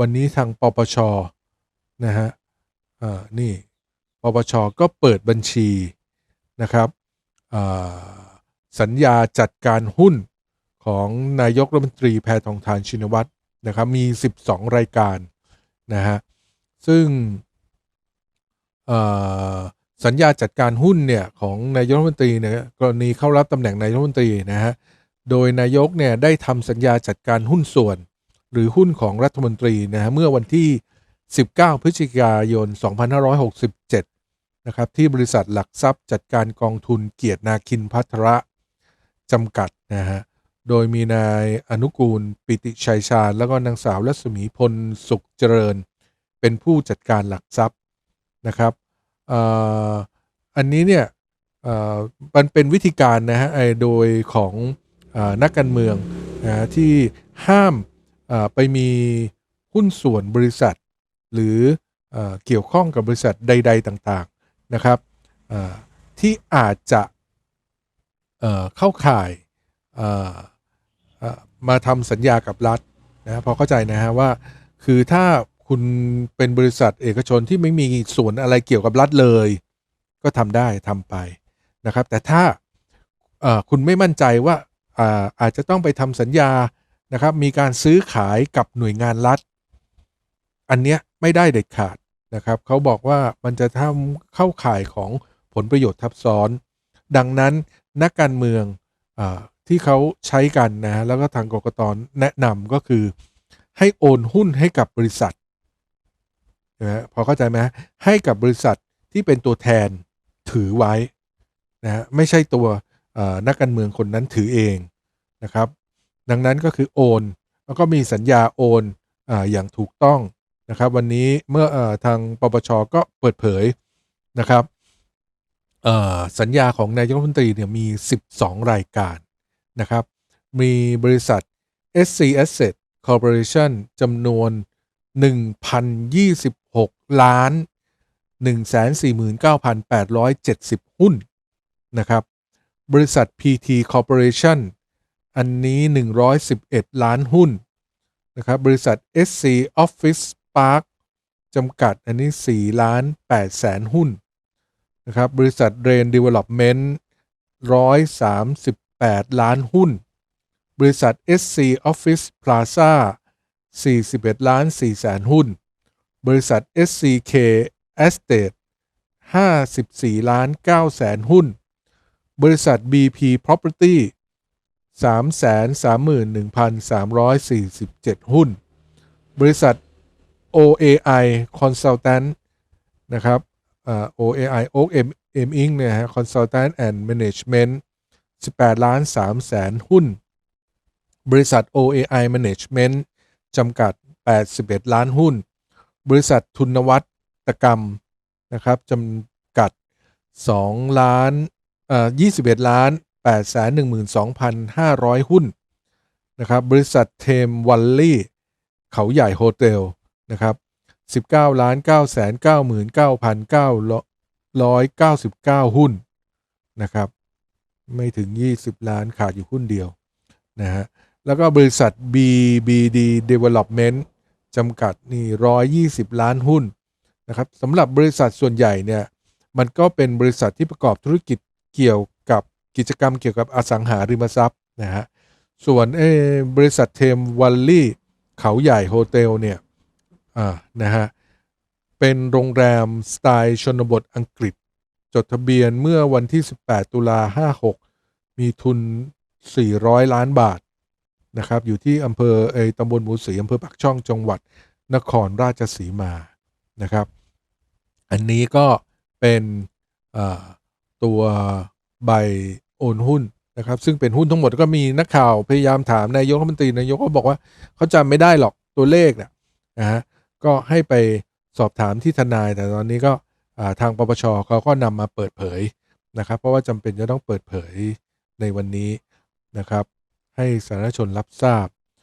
วันนี้ทางปปชนะฮะอ่านี่ปปชก็เปิดบัญชีนะครับสัญญาจัดการหุ้นของนายกรัฐมนตรีแพทองทานชินวัตรนะครับมี 12 รายการนะฮะซึ่งสัญญาจัดการหุ้นเนี่ยของนายกรัฐมนตรีเนี่ยกรณีเข้ารับตำแหน่งนายกรัฐมนตรีนะฮะโดยนายกเนี่ยได้ทำสัญญาจัดการหุ้นส่วน หรือหุ้นของรัฐมนตรีนะฮะเมื่อวันที่ 19 พฤศจิกายน 2567 นะครับ ที่บริษัทหลักทรัพย์จัดการกองทุนเกียรตินาคินพัทระจำกัดนะฮะโดยมีนายอนุกูลปิติชัยชาญ แล้วก็นางสาวรัศมีพลสุขเจริญ เป็นผู้จัดการหลักทรัพย์นะครับอ,อันนี้เนี่ยเอ่อมันเป็นวิธีการนะฮะโดยของอนักการเมืองนะที่ห้าม ไปมีหุ้นส่วนบริษัท หรือเอเกี่ยวข้องกับบริษัทใด ๆ ต่างๆนะครับที่อาจจะเเข้าข่ายมาทำสัญญากับรัฐนะพอเข้าใจนะฮะว่าคือถ้าคุณเป็นบริษัทเอกชนที่ไม่มีส่วนอะไรเกี่ยวกับรัฐเลย ก็ทำได้ทำไปนะครับ แต่ถ้าคุณไม่มั่นใจว่าอ่าอาจจะต้องไปทำสัญญา นะครับมีการซื้อขายกับหน่วยงานรัฐ อันเนี้ยไม่ได้เด็ดขาดนะครับเขาบอกว่ามันจะทำเข้าข่ายของผลประโยชน์ทับซ้อน ดังนั้นนักการเมืองอาที่เขาใช้กันนะแล้วก็ทางกรกตแนะนำก็คือ ให้โอนหุ้นให้กับบริษัทนะพอเข้าใจไหมให้กับบริษัทที่เป็นตัวแทนถือไว้นะฮะไม่ใช่ตัวนักการเมืองคนนั้นถือเองนะครับ ดังนั้นก็คือโอน แล้วก็มีสัญญาโอนออย่างถูกต้องนะครับ วันนี้เมื่ออทางปปชก็เปิดเผยนะครับสัญญาของนายกรัฐมนตรีเนี่ยมี 12 รายการนะครับ มีบริษัท SC Asset Corporation จำนวน 1,026 ล้าน 149,870 หุ้นนะครับ บริษัท PT Corporation อันนี้ 111 ล้านหุ้นนะครับบริษัท SC Office Park จำกัดอันนี้ 4 ล้าน8แสนหุ้นนะครับบริษัท Rain Development 138 ล้านหุ้น บริษัท SC Office Plaza 41 ล้าน4แสนหุ้น บริษัท SCK Estate 54 ล้าน9แสนหุ้น บริษัท BP Property 331,347 หุ้น บริษัท OAI Consultant นะครับ OAI Oak M M Inc เนี่ยฮะ Consultant and Management 18ล้าน3แสนหุ้น บริษัท OAI Management จำกัด 81 ล้านหุ้น บริษัททุนวัตกรรมนะครับจำกัด2ล้านเอ่อ21 ล้าน 8แสน12,500 หุ้นนะครับบริษัทเทมวัลลี่เขาใหญ่โฮเทลนะครับ19ล้าน9แสน99,999 หุ้นนะครับไม่ถึง 20 ล้านขาดอยู่หุ้นเดียวนะฮะแล้วก็บริษัท BBD Development จำกัดนี่120 ล้านหุ้นนะครับสำหรับบริษัทส่วนใหญ่เนี่ยมันก็เป็นบริษัทที่ประกอบธุรกิจเกี่ยว กิจกรรมเกี่ยวกับอสังหาริมทรัพย์นะฮะส่วนเออบริษัทเทมวัลลี่เขาใหญ่โฮเทลเนี่ยอ่านะฮะเป็นโรงแรมสไตล์ชนบทอังกฤษ จดทะเบียนเมื่อวันที่ 18 ตุลา 56 มีทุน 400 ล้านบาทนะครับอยู่ที่อำเภอเอตำบลหมูสีอำเภอปากช่องจังหวัดนครราชสีมานะครับ อันนี้ก็เป็นตัวใบ โอนหุ้นนะครับ ซึ่งเป็นหุ้นทั้งหมดก็มีนักข่าวพยายามถามนายกรัฐมนตรีนายกก็บอกว่าเขาจำไม่ได้หรอกตัวเลขนะนะฮะก็ให้ไปสอบถามที่ทนาย แต่ตอนนี้ก็ทางปปชเขาก็นำมาเปิดเผยนะครับ เพราะว่าจำเป็นจะต้องเปิดเผยในวันนี้นะครับ ให้สาธารณชนรับทราบ